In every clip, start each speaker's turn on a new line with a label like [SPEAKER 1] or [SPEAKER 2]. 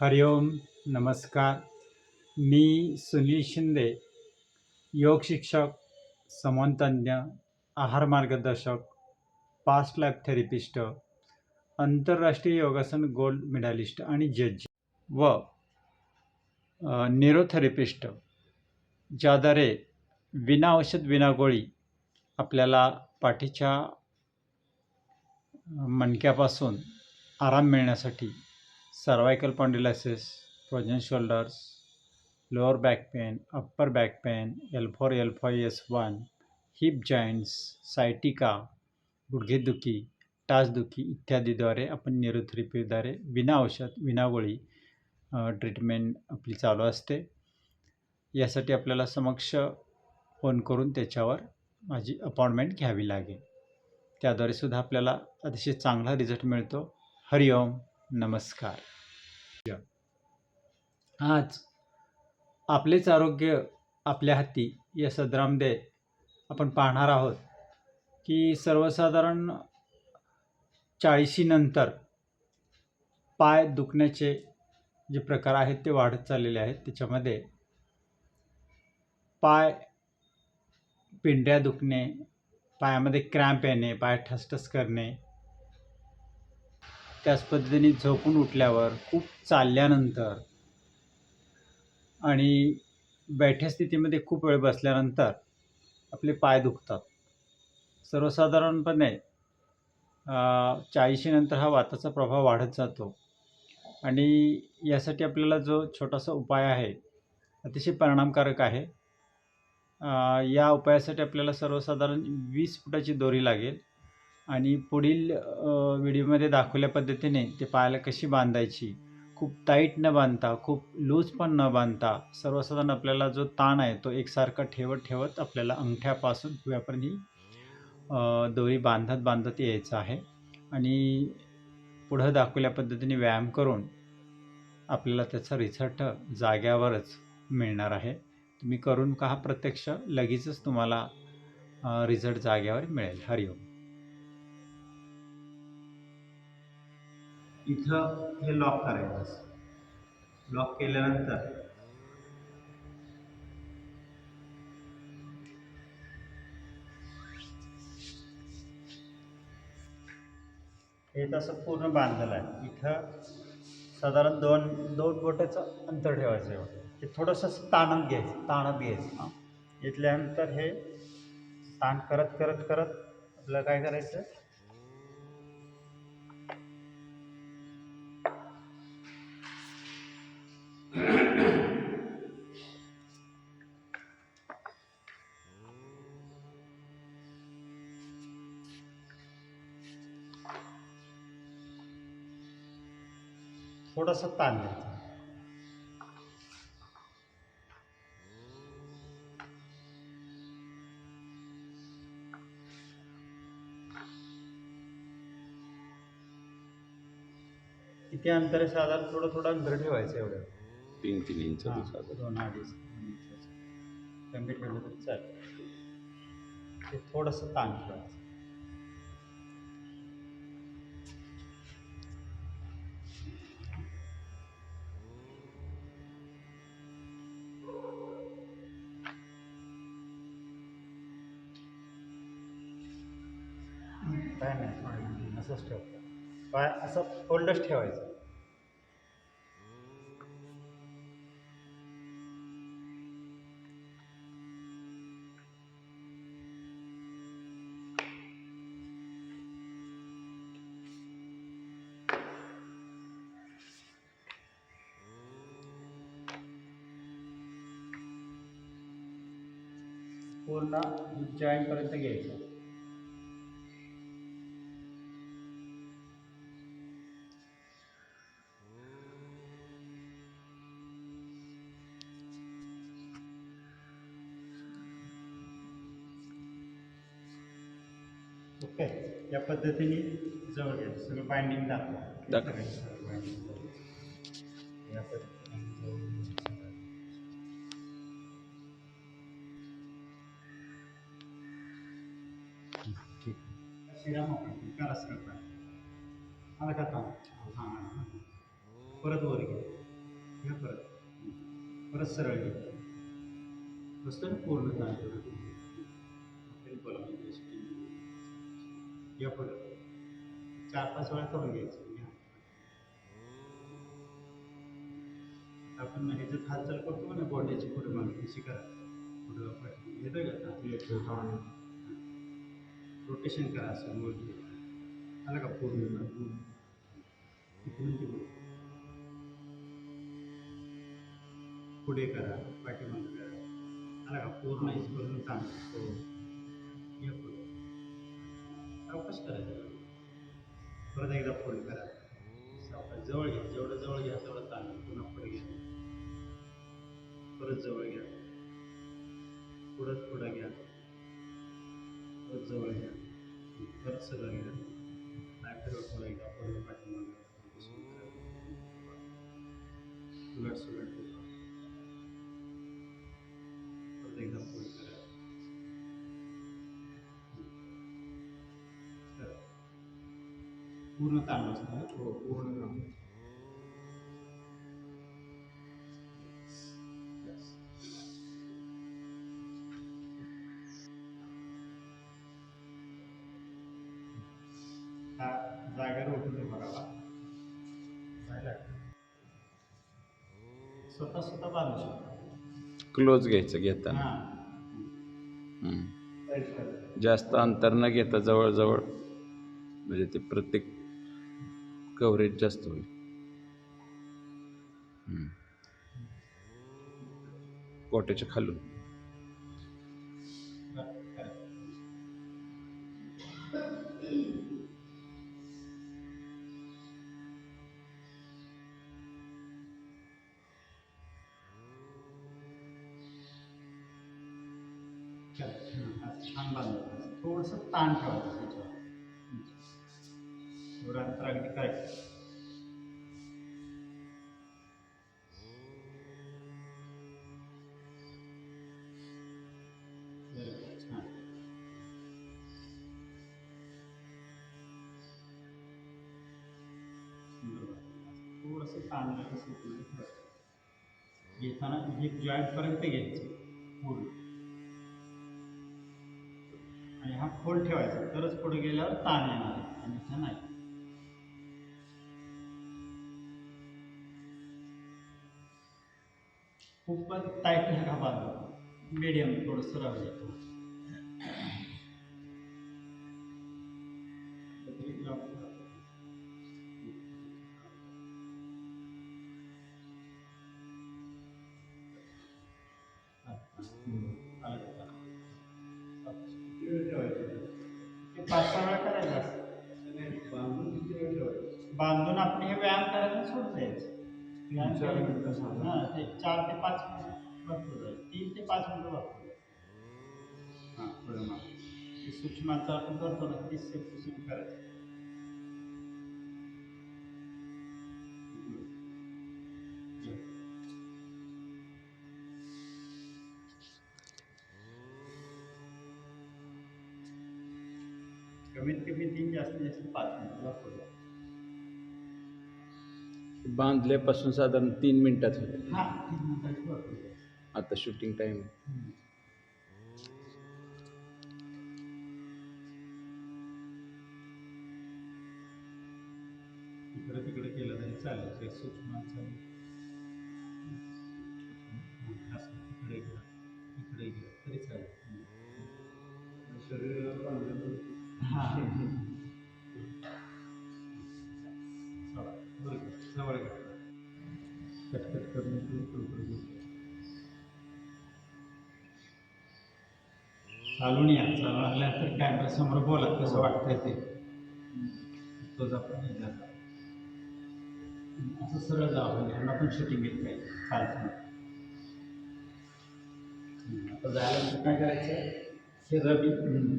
[SPEAKER 1] हरिओम नमस्कार. मी सुनील शिंदे योग शिक्षक समानतज्ञ आहार मार्गदर्शक पास्ट लाईफ थेरपिस्ट आंतरराष्ट्रीय योगासन गोल्ड मेडॅलिस्ट आणि जज व न्यूरोथेरपिस्ट ज्याद्वारे विना औषध विना गोळी आपल्याला पाठीच्या मणक्यापासून आराम मिळण्यासाठी cervical spondylosis frozen shoulders lower back pain upper back pain L four L five S one hip joints sciatica गुडघेदुखी टाचदुखी इत्यादीद्वारे आपण न्यूरोथेरपीद्वारे विना औषध विनागोळी ट्रीटमेंट आपली चालू असते. यासाठी आपल्याला समक्ष फोन करून त्याच्यावर माझी अपॉइंटमेंट घ्यावी लागेल. त्याद्वारे सुद्धा आपल्याला अतिशय चांगला रिझल्ट मिळतो. हरिओम. नमस्कार. आज आपलेच आरोग्य आपल्या हाती या सदरामध्ये आपण पाहणार आहोत की सर्वसाधारण चाळीशीनंतर पाय दुखण्याचे जे प्रकार आहेत ते वाढत चाललेले आहेत. त्याच्यामध्ये पाय पिंड्या दुखणे पायामध्ये क्रॅम्प येणे पाय ठसठस करणे त्याच पद्धतीने झोपून उठल्यावर खूप चालल्यानंतर आणि बैठ्या स्थितीमध्ये खूप वेळ बसल्यानंतर आपले पाय दुखतात. सर्वसाधारणपणे चाळीशीनंतर हा वाताचा प्रभाव वाढत जातो. आणि यासाठी आपल्याला जो छोटासा उपाय आहे अतिशय परिणामकारक आहे. या उपायासाठी आपल्याला सर्वसाधारण वीस फुटाची दोरी लागेल. आणि पुढील व्हिडिओमध्ये दाखवल्या पद्धतीने ते पायाला कशी बांधायची खूप टाईट न बांधता खूप लूज पण न बांधता सर्वसाधारण आपल्याला जो ताण आहे तो एकसारखा ठेवत ठेवत आपल्याला अंगठ्यापासून भुव्यापर्यंत ही दोरी बांधत बांधत यायचं आहे. आणि पुढं दाखवल्या पद्धतीने व्यायाम करून आपल्याला त्याचा रिझल्ट जाग्यावरच मिळणार आहे. तुम्ही करून का प्रत्यक्ष लगेचच तुम्हाला रिझल्ट जाग्यावर मिळेल. हरिओम. इथं हे लॉक करायचं लॉक केल्यानंतर हे तसं पूर्ण बांधलेलं आहे. इथं साधारण दोन दोन बोटाचं अंतर ठेवायचं एवढं ते थोडंसं ताणत घ्यायचं ताणत घ्यायचं हां. घेतल्यानंतर हे ताण करत करत करत आपलं काय करायचं? थोडंसं ताण द्यायचं किती अंतर आहे? साधारण थोडं थोडं अंतर ठेवायचं एवढं.
[SPEAKER 2] तीन तीन इंच
[SPEAKER 1] हां, दोन अडीच तीन इंचाचं. कमी ठेवलं तरी चालेल. ते थोडंसं ताण ठेवायचं. काय नाही असंच ठेव पाय असं फोल्डच ठेवायचं. पूर्ण जॉईंटपर्यंत घ्यायचं. ओके या पद्धतीने जवळ घ्यायचं सगळं बाइंडिंग दाखवा
[SPEAKER 2] दाखवा.
[SPEAKER 1] या पद्धतीने जवळ घ्यायचं. ठीक शिरा मोकळा करा सरळ पाय. आला का आता? हां परत वर घे घ्या परत परत सरळ घ्या बसतं ना पूर्ण ताण तरी बोला म्हणजे अशी या परत चार पाच वेळा करून घ्यायचं घ्या आपण ह्याच्यात हालचाल करतो ना बोटाची पुढे मागे कशी करा पुढं पाठी येतोय का रोटेशन करा असं गोल आलं का पूर्ण इकडून तिकडून पुढे करा पाठीमागे करा। आला का पूर्ण हो सावकाश करायचं. परत एकदा पुढे करा. सावकाश जवळ घ्या. जेवढं जवळ घ्या तेवढं ताण पुन्हा पुढे घ्या. परत जवळ घ्या. पुढं पुढं घ्या. परत जवळ घ्या. परत सगळं घ्या. नाही फिरवत पुढे घ्या पुढे पाठीमागे सुलट सुलट पूर्ण ताण बसणार हो पूर्ण Yes. हा जागेवर उठून ते बघावा झालं. स्वतः स्वतः बांधू शकतो.
[SPEAKER 2] क्लोज घ्यायचं घेताना
[SPEAKER 1] हां.
[SPEAKER 2] जास्त अंतर न घेता जवळजवळ म्हणजे ते प्रत्येक कव्हरेज जास्त होईल. हम्म. गोट्याच्या खालून.
[SPEAKER 1] थोडंसं ताण ठेवायचं त्याच्यावर अगदी करेक्ट छान थोडंसं ताण घेताना हिप जॉईंटपर्यंत घ्यायचं पूर्ण आणि हा खोल ठेवायचा तरच पुढे गेल्यावर ताण येणार आणि इथं नाही. खूपच टाईट नका बांधू मीडियम थोडंसं राहू द्या ते पाच सहा वेळा करायचं असतं. बांधून आपण हे व्यायाम करायला सोडून द्यायचं.
[SPEAKER 3] चार
[SPEAKER 1] केलं-
[SPEAKER 3] मिनिटं साधारण.
[SPEAKER 1] हां ते चार ते पाच मिनिटं भरपूर तीन ते पाच मिनिटं भरपूर हां मागे. ते सूक्ष्माचं आपण करतो ना तीस करायचं. कमीत कमी तीन जास्तीत जास्त पाच मिनिटं भरपूर जाईल
[SPEAKER 2] बांधल्यापासून साधारण तीन मिनिटात
[SPEAKER 1] हां जाईल
[SPEAKER 2] आता शूटिंग टाइम
[SPEAKER 1] इकडे तिकडे केलं तरी चालेल. ते इकडे इकडे तरी चालेल.
[SPEAKER 3] शरीराला
[SPEAKER 1] करण्याची करून चालून या. चालू आल्यानंतर कॅमेरा समोर बोला कसं वाटतंय ते? तोच आपण असं सरळ जावं ह्यांना पण शूटिंग घेत नाही. चालतं. आता झाल्यानंतर काय करायचं? हे रबी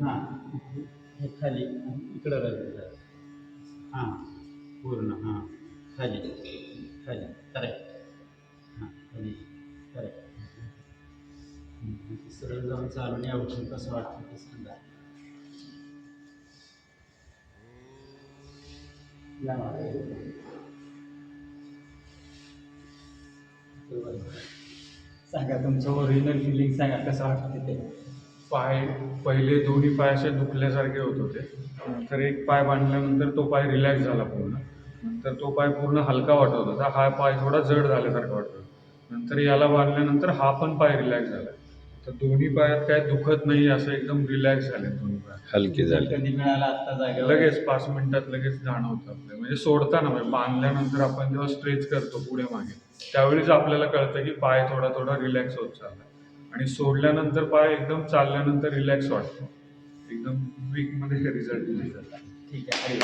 [SPEAKER 1] हां हे खाली इकडं रबी हां पूर्ण हां खाली खाली करायचं सरळ जाऊन चालून यावं कसं वाटतं ते सांगा या सांगा तुमचं ओरिजिनल फिलिंग सांगा कसं वाटतं ते?
[SPEAKER 3] पाय पहिले दोन्ही पाय असे दुखल्यासारखे होत होते. तर एक पाय बांधल्यानंतर तो पाय रिलॅक्स झाला पूर्ण. तर तो पाय पूर्ण हलका वाटत होता. हा पाय थोडा जड झाल्यासारखा वाटतो नंतर याला बांधल्यानंतर हा पण पाय रिलॅक्स झाला. तर दोन्ही पायात काय दुखत नाही असं एकदम रिलॅक्स झाले दोन्ही पाय
[SPEAKER 2] हलकी झाली.
[SPEAKER 1] कधी मिळाला आत्ता जागेवर?
[SPEAKER 3] लगेच पाच मिनिटात लगेच जाणवतं आपल्याला. म्हणजे सोडताना म्हणजे बांधल्यानंतर आपण जेव्हा स्ट्रेच करतो पुढे मागे त्यावेळीच आपल्याला कळतं की पाय थोडा थोडा रिलॅक्स होत चालला. आणि सोडल्यानंतर पाय एकदम चालल्यानंतर रिलॅक्स वाटतो. एकदम वीकमध्ये रिझल्ट मिळतात
[SPEAKER 1] ठीक आहे.